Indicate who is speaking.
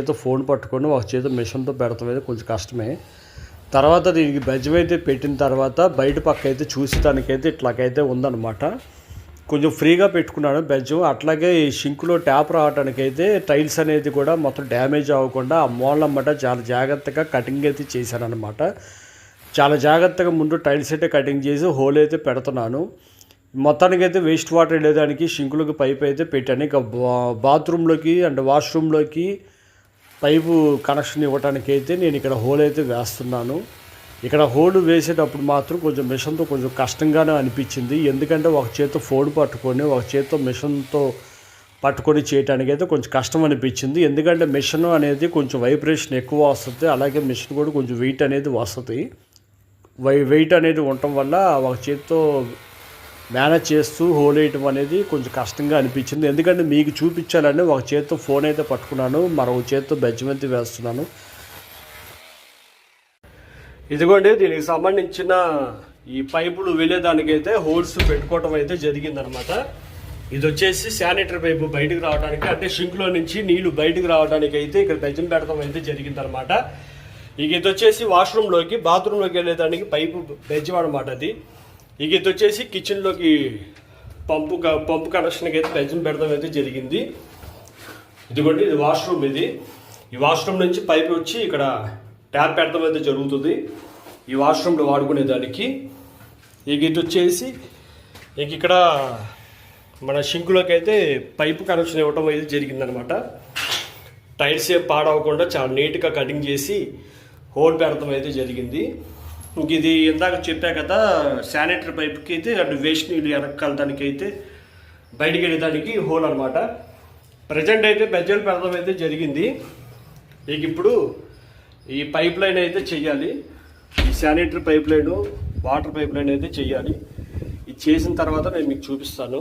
Speaker 1: చేతితో ఫోన్ పట్టుకొని ఒక చేతి మిషన్తో పెడతాం అయితే కొంచెం కష్టమే. తర్వాత దీనికి బెజ్జం అయితే పెట్టిన తర్వాత బయట పక్క అయితే చూసేదానికైతే ఇట్లాగైతే ఉందన్నమాట. కొంచెం ఫ్రీగా పెట్టుకున్నాను బెజ్జం. అట్లాగే ఈ షింకులో ట్యాప్ రావడానికి అయితే టైల్స్ అనేది కూడా మొత్తం డ్యామేజ్ అవ్వకుండా ఆ మూలన్నమాట చాలా జాగ్రత్తగా కటింగ్ అయితే చేశాను అనమాట చాలా జాగ్రత్తగా ముందు టైల్స్ అయితే కటింగ్ చేసి హోల్ అయితే పెడుతున్నాను. మొత్తానికి అయితే వేస్ట్ వాటర్ వెళ్ళేదానికి షింకులకు పైప్ అయితే పెట్టాను. ఇక బాత్రూంలోకి అండ్ వాష్రూమ్లోకి పైపు కనెక్షన్ ఇవ్వడానికి అయితే నేను ఇక్కడ హోల్ అయితే వేస్తున్నాను. ఇక్కడ హోల్ వేసేటప్పుడు మాత్రం కొంచెం మిషన్తో కొంచెం కష్టంగానే అనిపించింది. ఎందుకంటే ఒక చేతితో ఫోన్ పట్టుకొని ఒక చేత్తో మిషన్తో పట్టుకొని చేయడానికి అయితే కొంచెం కష్టం అనిపించింది. ఎందుకంటే మిషన్ అనేది కొంచెం వైబ్రేషన్ ఎక్కువ వస్తుంది. అలాగే మిషన్ కూడా కొంచెం వెయిట్ అనేది వస్తుంది. వై వెయిట్ అనేది ఉండటం వల్ల ఒక చేత్తో మేనేజ్ చేస్తూ హోల్ వేయటం అనేది కొంచెం కష్టంగా అనిపించింది. ఎందుకంటే మీకు చూపించాలని ఒక చేతితో ఫోన్ అయితే పట్టుకున్నాను మరొక చేతితో బెజ్జమెంతి వేస్తున్నాను. ఇదిగోండి దీనికి సంబంధించిన ఈ పైపులు వెళ్ళేదానికైతే హోల్స్ పెట్టుకోవటం అయితే జరిగిందనమాట ఇది వచ్చేసి శానిటరీ పైపు బయటకు రావడానికి అంటే షింక్లో నుంచి నీళ్ళు బయటకు రావడానికి అయితే ఇక్కడ బెజ్జం పెడతాం అయితే జరిగిందనమాట ఇక ఇది వచ్చేసి వాష్రూమ్లోకి బాత్రూంలోకి వెళ్ళేదానికి పైపు బెజ్జం అనమాట అది. ఇక ఇది వచ్చేసి కిచెన్లోకి పంపు క- పంపు కనెక్షన్కి అయితే పెంచం పెడతాం అయితే జరిగింది. ఇదిగోండి ఇది వాష్రూమ్ ఇది. ఈ వాష్రూమ్ నుంచి పైప్ వచ్చి ఇక్కడ ట్యాప్ పెడతాం అయితే జరుగుతుంది. ఈ వాష్రూమ్లో వాడుకునే దానికి. ఇక ఇది వచ్చేసి ఇక ఇక్కడ మన షింకులోకి అయితే పైపు కనెక్షన్ ఇవ్వటం అయితే జరిగిందనమాట. టైల్స్ ఏ పాడవకుండా చాలా నీట్గా కటింగ్ చేసి హోల్ పెడతాం అయితే జరిగింది. ఇంక ఇది ఇందాక చెప్పా కదా శానిటరీ పైప్కి అయితే అటు వేస్ట్ నీళ్ళు వెనక్కి అయితే బయటికి వెళ్ళేదానికి హోల్ అనమాట ప్రజెంట్ అయితే బెజ్జలు పెడదాం అయితే జరిగింది. ఇక ఇప్పుడు ఈ పైప్ లైన్ అయితే చెయ్యాలి. ఈ sanitary pipe line water pipe line అయితే చెయ్యాలి. ఇది చేసిన తర్వాత నేను మీకు చూపిస్తాను.